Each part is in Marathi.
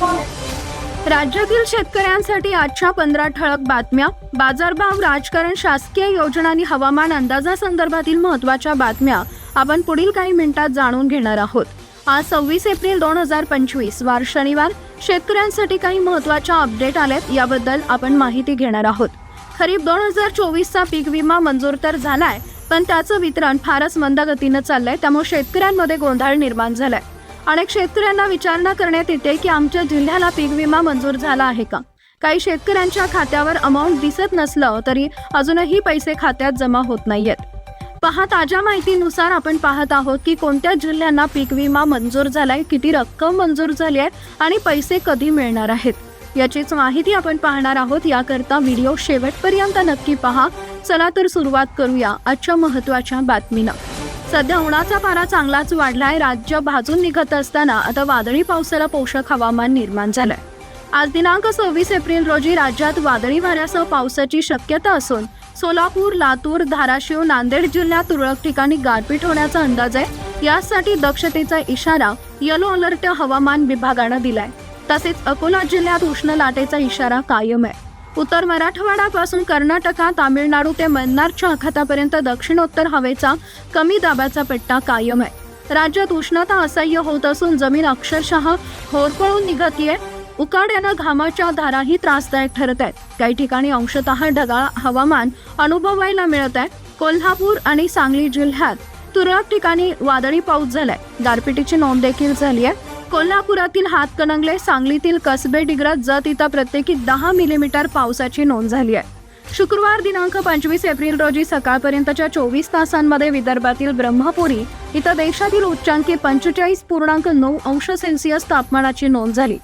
राज्यातील शेतकऱ्यांसाठी आजच्या पंधरा ठळक बातम्या. बाजारभाव राजकारण शासकीय योजना आणि हवामान अंदाजासंदर्भातील महत्त्वाच्या बातम्या. आपण पुढील काही मिनिटात जाणून घेणार आहोत. आज सव्वीस एप्रिल दोन हजार पंचवीस वार शनिवार. शेतकऱ्यांसाठी काही महत्त्वाच्या अपडेट आल्यात याबद्दल आपण माहिती घेणार आहोत. खरीप दोन हजार चोवीसचा पीक विमा मंजूर तर झालाय पण त्याचं वितरण फारच मंद गतीनं चाललंय त्यामुळे शेतकऱ्यांमध्ये गोंधळ निर्माण झालाय. अनेक शेतकऱ्यांना विचारणा करण्यात येते की आमच्या जिल्ह्याला पीक विमा मंजूर झाला आहे का? काही शेतकऱ्यांच्या खात्यावर अमाऊंट दिसत नसलं तरी अजूनही पैसे खात्यात जमा होत नाहीयेत. पहा ताज्या माहितीनुसार आपण पाहत आहोत की कोणत्या जिल्ह्यांना पीक विमा मंजूर झालाय किती रक्कम मंजूर झाली आहे आणि पैसे कधी मिळणार आहेत? याचीच माहिती आपण पाहणार आहोत. याकरता व्हिडिओ शेवटपर्यंत नक्की पहा. चला तर सुरुवात करूया आजच्या महत्त्वाच्या बातमीनं. सध्या उन्हाचा पारा चांगलाच वाढलाय. राज्य भाजून निघत असताना आता वादळी पावसाला पोषक हवामान निर्माण झालंय. आज दिनांक सव्वीस एप्रिल रोजी राज्यात वादळी वाऱ्यासह पावसाची शक्यता असून सोलापूर लातूर धाराशिव नांदेड जिल्ह्यात तुरळक ठिकाणी गारपीट होण्याचा अंदाज आहे. यासाठी दक्षतेचा इशारा येलो अलर्ट हवामान विभागानं दिलाय. तसेच अकोला जिल्ह्यात उष्ण लाटेचा इशारा कायम आहे. उत्तर मराठवाड्यापासून कर्नाटका तामिळनाडू ते मन्नारच्या आखातापर्यंत दक्षिणोत्तर हवेचा कमी दाबाचा पट्टा कायम आहे. राज्यात उष्णता असह्य होत असून जमीन अक्षरशः होरपळून निघतीये. उकाड्यानं घामाच्या धाराही त्रासदायक ठरत आहेत. काही ठिकाणी अंशतः ढगाळ हवामान अनुभवायला मिळत आहे कोल्हापूर आणि सांगली जिल्ह्यात तुरळक ठिकाणी वादळी पाऊस झालाय. गारपिटीची नोंद देखील झाली आहे कोल्हापुरातील हातकणंगले सांगलीतील कसबे डिग्रज जत इथं प्रत्येकी दहा मिलीमीटर पावसाची नोंद झाली आहे. शुक्रवार दिनांक पंचवीस एप्रिल रोजी सकाळपर्यंतच्या चोवीस तासांमध्ये विदर्भातील ब्रह्मपुरी इथं देशातील उच्चांकी पंचेचाळीस पूर्णांक नऊ अंश सेल्सिअस तापमानाची नोंद झाली.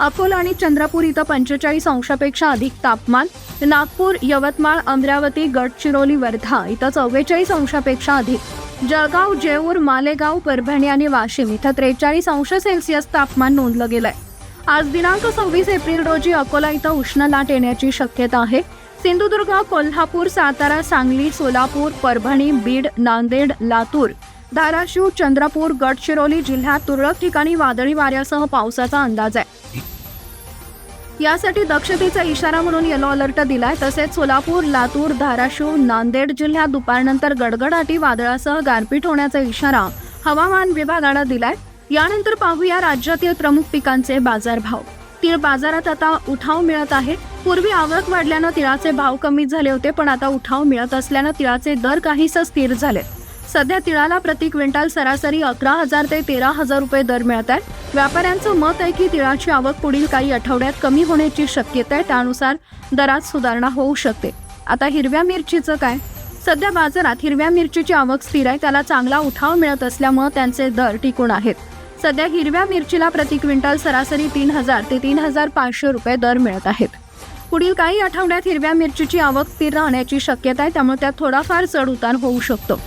अकोला आणि चंद्रपूर इथं पंचेचाळीस अंशापेक्षा अधिक तापमान नागपूर यवतमाळ अमरावती गडचिरोली वर्धा इथं चव्वेचाळीस अंशापेक्षा अधिक जळगाव जेऊर मालेगाव परभणी आणि वाशिम इथं त्रेचाळीस अंश सेल्सिअस तापमान नोंदलं गेलंय. आज दिनांक सव्वीस एप्रिल रोजी अकोला इथं उष्ण लाट येण्याची शक्यता आहे. सिंधुदुर्ग कोल्हापूर सातारा सांगली सोलापूर परभणी बीड नांदेड लातूर धाराशिव चंद्रपूर गडचिरोली जिल्ह्यात तुरळक ठिकाणी वादळी वाऱ्यासह पावसाचा अंदाज आहे. यासाठी दक्षतेचा इशारा म्हणून येलो अलर्ट दिलाय. तसेच सोलापूर लातूर धाराशिव नांदेड जिल्ह्यात दुपारनंतर गडगडाटी वादळासह गारपीट होण्याचा इशारा हवामान विभागानं दिलाय. यानंतर पाहूया राज्यातील प्रमुख पिकांचे बाजारभाव. तीळ बाजारात आता उठाव मिळत आहे. पूर्वी आवक वाढल्यानं तिळाचे भाव कमी झाले होते पण आता उठाव मिळत असल्यानं तिळाचे दर काहीसं स्थिर झाले सध्या तिळाला प्रति क्विंटल सरासरी अकरा हजार ते तेरा हजार रुपये दर मिळत आहे व्यापाऱ्यांचं मत आहे की तिळाची आवक पुढील काही आठवड्यात कमी होण्याची शक्यता आहे त्यानुसार दरात सुधारणा होऊ शकते. आता हिरव्या मिरचीचं काय? सध्या बाजारात हिरव्या मिरचीची आवक स्थिर आहे त्याला चांगला उठाव मिळत असल्यामुळे त्यांचे दर टिकून आहेत. सध्या हिरव्या मिरचीला प्रति क्विंटल सरासरी तीन हजार ते तीन हजार पाचशे रुपये दर मिळत आहेत. पुढील काही आठवड्यात हिरव्या मिरचीची आवक स्थिर राहण्याची शक्यता आहे त्यामुळे त्यात थोडाफार चढ उतार होऊ शकतो.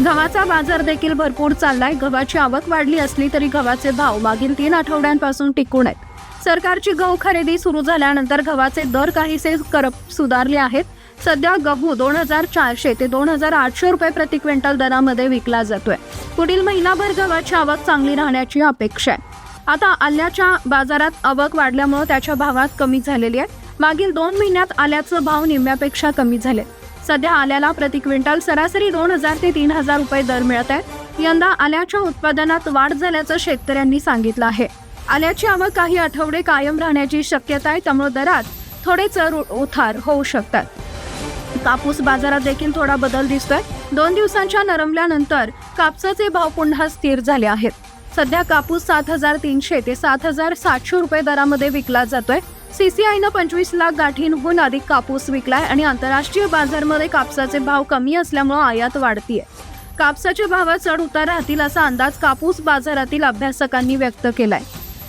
गव्हाचा बाजार देखील भरपूर चाललाय. गव्हाची आवक वाढली असली तरी गव्हाचे भाव मागील तीन आठवड्यांपासून टिकून आहेत. सरकारची गहू खरेदी सुरू झाल्यानंतर गव्हाचे दर काहीसे करप सुधारले आहेत. सध्या गहू दोन हजार चारशे ते दोन हजार आठशे रुपये प्रति क्विंटल दरामध्ये विकला जातोय. पुढील महिनाभर गव्हाची आवक चांगली राहण्याची अपेक्षा आहे. आता आल्याच्या बाजारात आवक वाढल्यामुळे त्याच्या भावात कमी झालेली आहे. मागील दोन महिन्यात आल्याचं भाव निम्म्यापेक्षा कमी झाले. सध्या आल्याला प्रति क्विंटल सरासरी दोन हजार ते तीन हजार रुपये दर मिळत आहे. यंदा आल्याच्या उत्पादनात वाढ झाल्याचं शेतकऱ्यांनी सांगितलं आहे. आल्याची आवक काही आठवडे कायम राहण्याची शक्यता आहे त्यामुळे दरात थोडे चर उतार होऊ शकतात. कापूस बाजारात देखील थोडा बदल दिसतोय. दोन दिवसांच्या नरमल्यानंतर कापसाचे भाव पुन्हा स्थिर झाले आहेत. सध्या कापूस सात हजार तीनशे ते सात हजार सातशे रुपये दरामध्ये विकला जातोय. सीसीआयनं पंचवीस लाख गाठींहून अधिक कापूस विकलाय आणि आंतरराष्ट्रीय बाजारमध्ये कापसाचे भाव कमी असल्यामुळे आयात वाढतीय. कापसाच्या भावात चढ उतार राहतील असा अंदाज कापूस बाजारातील अभ्यासकांनी व्यक्त केलाय.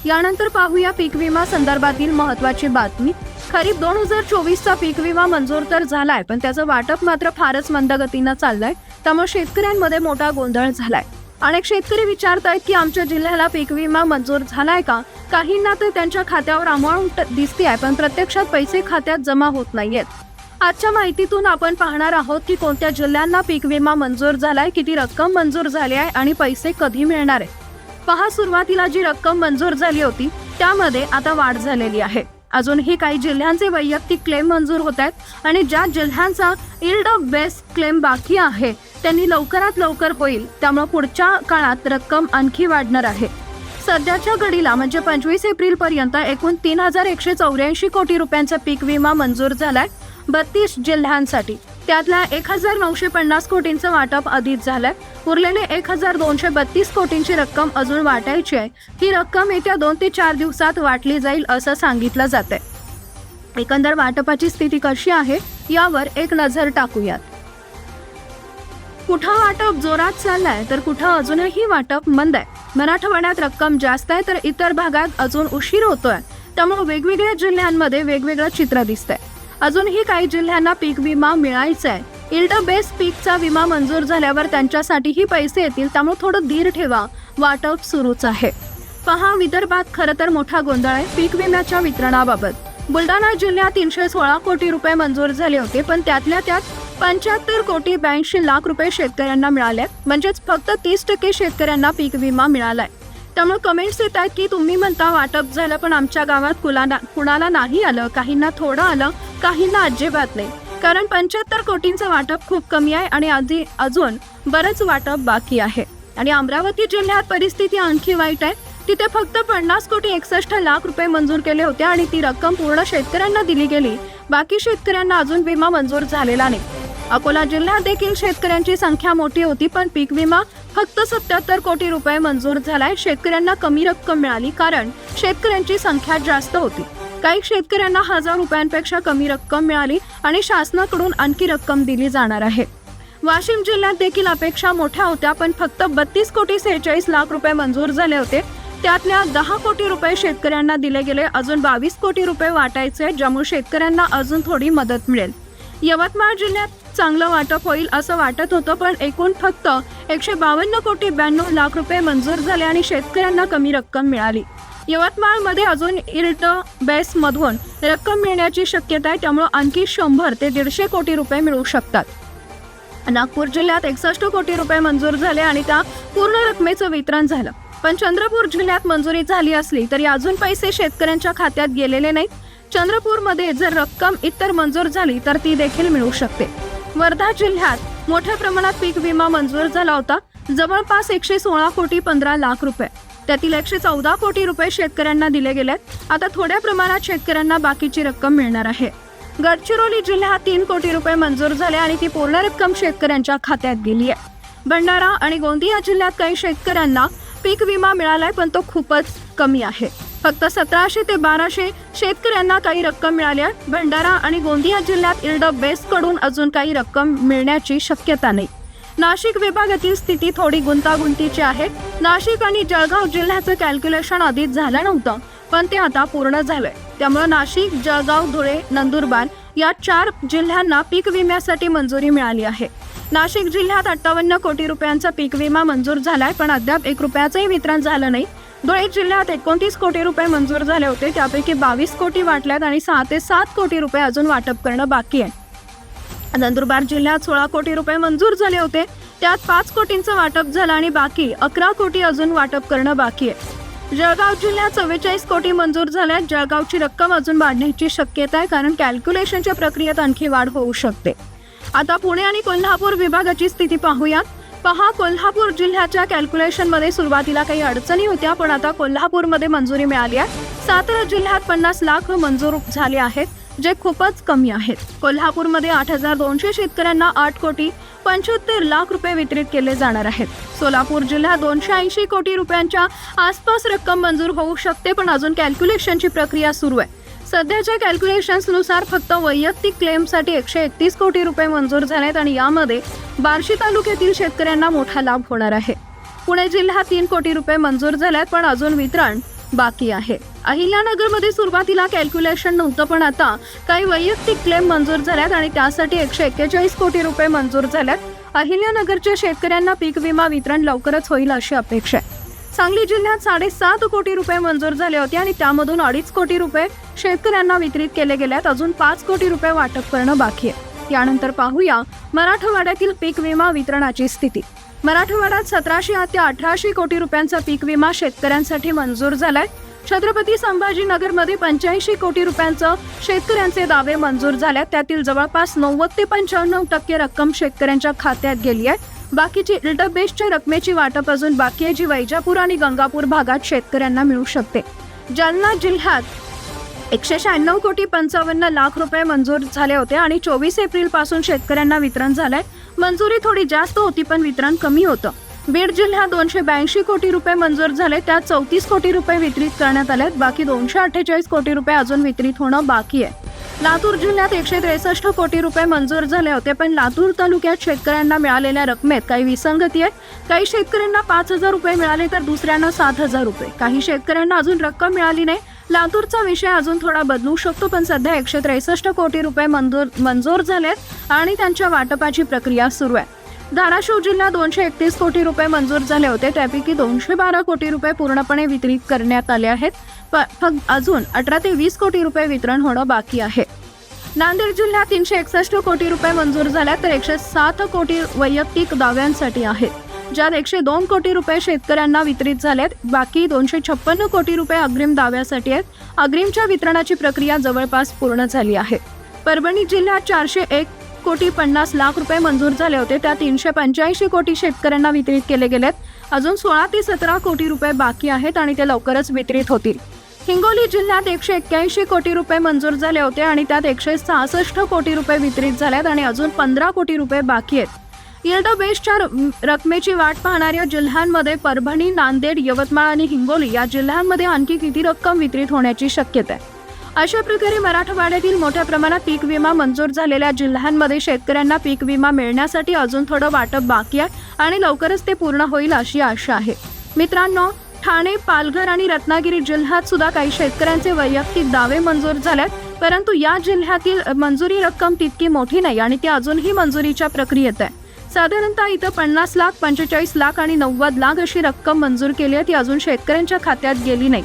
यानंतर पाहूया पीक विमा संदर्भातील महत्वाची बातमी. खरीप दोन हजार चोवीसचा पीक विमा मंजूर तर झालाय पण त्याचं वाटप मात्र फारच मंद गतीनं चाललंय. त्यामुळे शेतकऱ्यांमध्ये मोठा गोंधळ झालाय. अनेक शेतकरी विचारतायत की आमच्या जिल्ह्याला पीक विमा मंजूर झालाय का? काहींना तर त्यांच्या खात्यावर अमाऊंट दिसते आहे पण प्रत्यक्षात पैसे खात्यात जमा होत नाहीयेत. आजच्या माहितीतून आपण पाहणार आहोत की कोणत्या जिल्ह्यांना पीक विमा मंजूर झालाय किती रक्कम मंजूर झाली आहे आणि पैसे कधी मिळणार आहे पहा सुरुवातीला जी रक्कम मंजूर झाली होती त्यामध्ये आता वाढ झालेली आहे. अजूनही काही जिल्ह्यांचे वैयक्तिक क्लेम मंजूर होत आहेत आणि ज्या जिल्ह्यांचा इल्ड ऑफ बेस्ट क्लेम बाकी आहे त्यांनी लवकरात लवकर होईल त्यामुळे पुढच्या काळात रक्कम आणखी वाढणार आहे. सध्याच्या घडीला म्हणजे पंचवीस एप्रिल पर्यंत एकूण तीन हजार एकशे चौऱ्याऐंशी कोटी रुपयांचा पीक विमा मंजूर झालाय बत्तीस जिल्ह्यांसाठी. त्यातल्या एक हजार नऊशे पन्नास कोटींचं वाटप आधीच झालंय. उरलेले एक हजार दोनशे बत्तीस कोटींची रक्कम अजून वाटायची आहे. ही रक्कम येत्या दोन ते चार दिवसात वाटली जाईल असं सांगितलं जात आहे एकंदर वाटपाची स्थिती कशी आहे यावर एक नजर टाकूयात. कुठं वाटप जोरात चाललंय तर कुठं अजूनही वाटप मंद आहे. मराठवाड्यात रक्कम जास्त आहे तर इतर भागात अजून उशीर होतोय. त्यामुळे वेगवेगळ्या जिल्ह्यांमध्ये वेगवेगळं चित्र दिसतंय. अजूनही काही जिल्ह्यांना पीक विमा मिळायचा आहे इल्ड बेस पीकचा विमा मंजूर झाल्यावर त्यांच्यासाठीही पैसे येतील त्यामुळे थोडं धीर ठेवा. वाटप सुरूच आहे. पहा विदर्भात खरं तर मोठा गोंधळ आहे पीक विम्याच्या वितरणाबाबत. बुलढाणा जिल्ह्यात तीनशे सोळा कोटी रुपये मंजूर झाले होते पण त्यातल्या त्यात पंच्याहत्तर कोटी ब्याऐंशी लाख रुपये शेतकऱ्यांना मिळाले. म्हणजेच फक्त तीस टक्के शेतकऱ्यांना पीक विमा मिळालाय. त्यामुळे कमेंट्स येत आहेत की तुम्ही म्हणता वाटप झालं पण आमच्या गावात कुलाना कुणाला नाही आलं. काहींना थोडं आलं काहींना अजिबात नाही. कारण पंच्याहत्तर कोटींचं वाटप खूप कमी आहे आणि आधी अजून बरंच वाटप बाकी आहे. आणि अमरावती जिल्ह्यात परिस्थिती आणखी वाईट आहे. तिथे फक्त पन्नास कोटी एकसष्ट लाख रुपये मंजूर केले होते आणि ती रक्कम पूर्ण शेतकऱ्यांना दिली गेली. बाकी शेतकऱ्यांना अजून विमा मंजूर झालेला नाही. अकोला जिल्ह्यात देखील शेतकऱ्यांची संख्या मोठी होती पण पीक विमा फक्त सत्याहत्तर कोटी रुपये मंजूर झालाय. शेतकऱ्यांना कमी रक्कम मिळाली कारण शेतकऱ्यांची संख्या जास्त होती. काही शेतकऱ्यांना हजार रुपयांपेक्षा कमी रक्कम मिळाली आणि शासनाकडून आणखी रक्कम दिली जाणार आहे. वाशिम जिल्ह्यात देखील अपेक्षा मोठ्या होत्या पण फक्त बत्तीस कोटी सेहेचाळीस लाख रुपये मंजूर झाले होते. त्यातल्या दहा कोटी रुपये शेतकऱ्यांना दिले गेले अजून बावीस कोटी रुपये वाटायचे. ज्यामुळे शेतकऱ्यांना अजून थोडी मदत मिळेल. यवतमाळ जिल्ह्यात चांगलं वाटप होईल असं वाटत होतं पण एकूण फक्त एकशे बावन्न कोटी ब्याण्णव लाख रुपये मंजूर झाले आणि शेतकऱ्यांना कमी रक्कम मिळाली. यवतमाळमध्ये अजून इर्ट बेसमधून रक्कम मिळण्याची शक्यता आहे त्यामुळे आणखी शंभर ते दीडशे कोटी रुपये मिळू शकतात. नागपूर जिल्ह्यात एकसष्ट कोटी रुपये मंजूर झाले आणि त्या पूर्ण रकमेचं वितरण झालं. पण चंद्रपूर जिल्ह्यात मंजुरी झाली असली तरी अजून पैसे शेतकऱ्यांच्या खात्यात गेलेले नाहीत. चंद्रपूरमध्ये जर रक्कम इतर मंजूर झाली तर ती देखील मिळू शकते. वर्धा जिल्ह्यात मोठ्या प्रमाणात पीक विमा मंजूर झाला होता. जवळपास एकशे सोळा कोटी पंधरा लाख रुपये. त्यातील एकशे चौदा कोटी रुपये शेतकऱ्यांना दिले गेलेत. आता थोड्या प्रमाणात शेतकऱ्यांना बाकीची रक्कम मिळणार आहे. गडचिरोली जिल्ह्यात तीन कोटी रुपये मंजूर झाले आणि ती पूर्ण रक्कम शेतकऱ्यांच्या खात्यात गेली आहे. भंडारा आणि गोंदिया जिल्ह्यात काही शेतकऱ्यांना पीक विमा मिळालाय पण तो खूपच कमी आहे. फक्त सतराशे ते बाराशे शेतकऱ्यांना काही रक्कम मिळाली आहे. भंडारा आणि गोंदिया जिल्ह्यात इल्ड बेस्टकडून अजून काही रक्कम मिळण्याची शक्यता नाही. नाशिक विभागातील स्थिती थोडी गुंतागुंतीची आहे. नाशिक आणि जळगाव जिल्ह्याचं कॅल्क्युलेशन आधीच झालं नव्हतं पण ते आता पूर्ण झालंय. त्यामुळे नाशिक जळगाव धुळे नंदुरबार या चार जिल्ह्यांना पीक विम्यासाठी मंजुरी मिळाली आहे. नाशिक जिल्ह्यात अठ्ठावन्न कोटी रुपयांचा पीक विमा मंजूर झालाय पण अद्याप एक रुपयाचंही वितरण झालं नाही. धुळे जिल्ह्यात एकोणतीस कोटी रुपये मंजूर झाले होते. त्यापैकी बावीस कोटी वाटल्यात आणि सहा ते सात कोटी रुपये अजून वाटप करणं बाकी आहे. नंदुरबार जिल्ह्यात सोळा कोटी रुपये मंजूर झाले होते. त्यात पाच कोटींचं वाटप झालं आणि बाकी अकरा कोटी अजून वाटप करणं बाकी आहे. जळगाव जिल्ह्यात चव्वेचाळीस कोटी मंजूर झाल्यात. जळगावची रक्कम अजून वाढण्याची शक्यता आहे कारण कॅल्क्युलेशनच्या प्रक्रियेत आणखी वाढ होऊ शकते. आता पुणे आणि कोल्हापूर विभागाची स्थिती पाहूयात. पहा कोल्हापूर जिल्ह्याच्या कॅल्क्युलेशनमध्ये सुरुवातीला काही अडचणी होत्या पण आता कोल्हापूरमध्ये मंजुरी मिळाली आहे. सातारा जिल्ह्यात पन्नास लाख मंजूर झाले आहेत जे खूपच कमी आहेत. कोल्हापूरमध्ये आठ हजार दोनशे शेतकऱ्यांना आठ कोटी पंच्याहत्तर लाख रुपये वितरित केले जाणार आहेत. सोलापूर जिल्ह्यात दोनशे ऐंशी कोटी रुपयांच्या आसपास रक्कम मंजूर होऊ शकते पण अजून कॅल्क्युलेशनची प्रक्रिया सुरू आहे. सध्याच्या कॅल्क्युलेशन्सनुसार फक्त वैयक्तिक क्लेमसाठी एकशे एकतीस कोटी रुपये मंजूर झालेत आणि यामध्ये बार्शी तालुक्यातील शेतकऱ्यांना मोठा लाभ होणार आहे. पुणे जिल्हा तीन कोटी रुपये मंजूर झाल्यात पण अजून वितरण बाकी आहे. अहिल्यानगरमध्ये सुरुवातीला कॅल्क्युलेशन नव्हतं पण आता काही वैयक्तिक क्लेम मंजूर झाल्यात आणि त्यासाठी एकशे एक्केचाळीस कोटी रुपये मंजूर झाल्यात. अहिल्यानगरच्या शेतकऱ्यांना पीक विमा वितरण लवकरच होईल अशी अपेक्षा आहे. सांगली जिल्ह्यात साडेसात कोटी रुपये मंजूर झाले होते आणि त्यामधून अडीच कोटी रुपये शेतकऱ्यांना वितरित केले गेल्यात अजून पाच कोटी रुपये वाटप करणं बाकी आहे. यानंतर पाहूया मराठवाड्यातील पीक विमा वितरणाची स्थिती. मराठवाड्यात सतराशे ते अठराशे कोटी रुपयांचा पीक विमा शेतकऱ्यांसाठी मंजूर झालाय. छत्रपती संभाजीनगरमध्ये पंच्याऐंशी कोटी रुपयांचं शेतकऱ्यांचे दावे मंजूर झाल्यात. त्यातील जवळपास नव्वद ते पंच्याण्णव टक्के रक्कम शेतकऱ्यांच्या खात्यात गेली आहे. बाकीची इल्डबेस्टच्या रकमेची वाटप अजून बाकी आहे जी वैजापूर आणि गंगापूर भागात शेतकऱ्यांना मिळू शकते. जालना जिल्ह्यात एकशे शहाण्णव कोटी पंचावन्न लाख रुपये मंजूर झाले होते आणि चोवीस एप्रिलपासून शेतकऱ्यांना वितरण झालंय. मंजुरी थोडी जास्त होती पण वितरण कमी होतं. बीड जिल्ह्यात दोनशे ब्याऐंशी कोटी रुपये मंजूर झाले. त्यात चौतीस कोटी रुपये वितरित करण्यात आलेत. बाकी दोनशे अठ्ठेचाळीस कोटी रुपये अजून वितरित होणं बाकी आहे. लातूर जिल्ह्यात एकशे त्रेसष्ट कोटी रुपये मंजूर झाले होते पण लातूर तालुक्यात शेतकऱ्यांना मिळालेल्या रकमेत काही विसंगती आहे काही शेतकऱ्यांना पाच हजार रुपये मिळाले तर दुसऱ्यांना सात हजार रुपये. काही शेतकऱ्यांना अजून रक्कम मिळाली नाही. लातूरचा विषय अजून थोडा बदलू शकतो पण सध्या एकशे त्रेसष्ट कोटी रुपये मंजूर मंजूर झालेत आणि त्यांच्या वाटपाची प्रक्रिया सुरू आहे. धाराशिव जिल्ह्यात दोनशे एकतीस कोटी रुपये मंजूर झाले होते. त्यापैकी दोनशे बारा कोटी रुपये पूर्णपणे वितरित करण्यात आले आहेत. प- फक्त अजून अठरा ते वीस कोटी रुपये वितरण होणं बाकी आहे. नांदेड जिल्ह्यात तीनशे एकसष्ट कोटी रुपये मंजूर झाल्या तर एकशे सात कोटी वैयक्तिक दाव्यांसाठी आहेत. ज्यात एकशे दोन कोटी रुपये शेतकऱ्यांना वितरित झालेत. बाकी दोनशे छप्पन्न कोटी रुपये अग्रिम दाव्यासाठी आहेत. अग्रिमच्या वितरणाची प्रक्रिया जवळपास पूर्ण झाली आहे. परभणी जिल्ह्यात चारशे एक कोटी पन्नास लाख रुपये मंजूर झाले होते. त्या तीनशे पंच्याऐंशी कोटी शेतकऱ्यांना वितरित केले गेलेत. अजून सोळा ते सतरा कोटी रुपये बाकी आहेत आणि ते लवकरच वितरित होतील. हिंगोली जिल्ह्यात एकशे एक्क्याऐंशी कोटी रुपये मंजूर झाले होते आणि त्यात एकशे सहासष्ट कोटी रुपये वितरित झाल्यात आणि अजून पंधरा कोटी रुपये बाकी आहेत. येल्ड बेस्टच्या र- रकमेची वाट पाहणाऱ्या जिल्ह्यांमध्ये परभणी नांदेड यवतमाळ आणि हिंगोली या जिल्ह्यांमध्ये आणखी किती रक्कम वितरित होण्याची शक्यता आहे? अशा प्रकारे मराठवाड्यातील मोठ्या प्रमाणात पीक विमा मंजूर झालेल्या जिल्ह्यांमध्ये शेतकऱ्यांना पीक विमा मिळण्यासाठी अजून थोडं वाटप बाकी आहे आणि लवकरच ते पूर्ण होईल अशी आशा आहे. मित्रांनो ठाणे पालघर आणि रत्नागिरी जिल्ह्यात सुद्धा काही शेतकऱ्यांचे वैयक्तिक दावे मंजूर झाल्यात परंतु या जिल्ह्यातील मंजुरी रक्कम तितकी मोठी नाही आणि ती अजूनही मंजुरीच्या प्रक्रियेत आहे. साधारणतः इथं पन्नास लाख पंचेचाळीस लाख आणि नव्वद लाख अशी रक्कम मंजूर केली आहे ती अजून शेतकऱ्यांच्या खात्यात गेली नाही.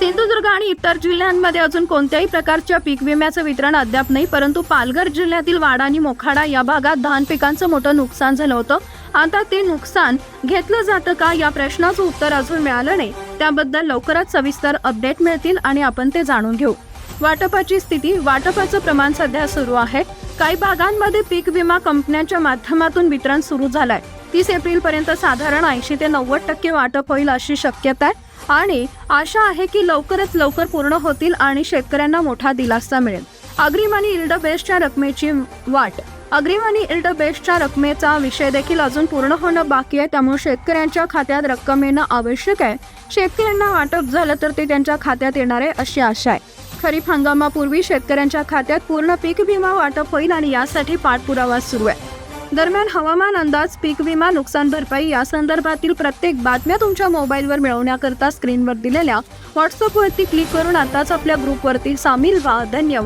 सिंधुदुर्ग आणि इतर जिल्ह्यांमध्ये अजून कोणत्याही प्रकारच्या पीक विम्याचं वितरण अद्याप नाही परंतु पालघर जिल्ह्यातील वाडा आणि मोखाडा या भागात धान पिकांचं मोठं नुकसान झालं होतं. आता ते नुकसान घेतलं जातं का या प्रश्नाचं उत्तर अजून मिळालं नाही. त्याबद्दल लवकरच सविस्तर अपडेट मिळतील आणि आपण ते जाणून घेऊ. वाटपाची स्थिती वाटपाचं प्रमाण सध्या सुरू आहे. काही भागांमध्ये पीक विमा कंपन्यांच्या माध्यमातून वितरण सुरू झालंय. तीस एप्रिल पर्यंत साधारण ऐंशी ते नव्वद टक्के वाटप होईल अशी शक्यता आहे. आणि आशा आहे की लवकरच लवकर पूर्ण होतील आणि शेतकऱ्यांना मोठा दिलासा मिळेल. अग्रिम आणि इल्ड बेस्टच्या रकमेची वाट. अग्रिम आणि इल्ड बेस्टच्या रकमेचा विषय देखील अजून पूर्ण होणं बाकी आहे. त्यामुळे शेतकऱ्यांच्या खात्यात रक्कम येणं आवश्यक आहे. शेतकऱ्यांना वाटप झालं तर ते त्यांच्या खात्यात येणार आहे अशी आशा आहे. खरीप हंगामापूर्वी शेतकऱ्यांच्या खात्यात पूर्ण पीक विमा वाटप होईल आणि यासाठी पाठपुरावा सुरू आहे. दरम्यान हवामान अंदाज पीक विमा नुकसान भरपाई या संदर्भातील प्रत्येक बातम्या तुमच्या मोबाईलवर मिळवण्याकरता स्क्रीनवर दिलेल्या व्हॉट्सअपवरती क्लिक करून आताच आपल्या ग्रुपवरती सामील व्हा. धन्यवाद.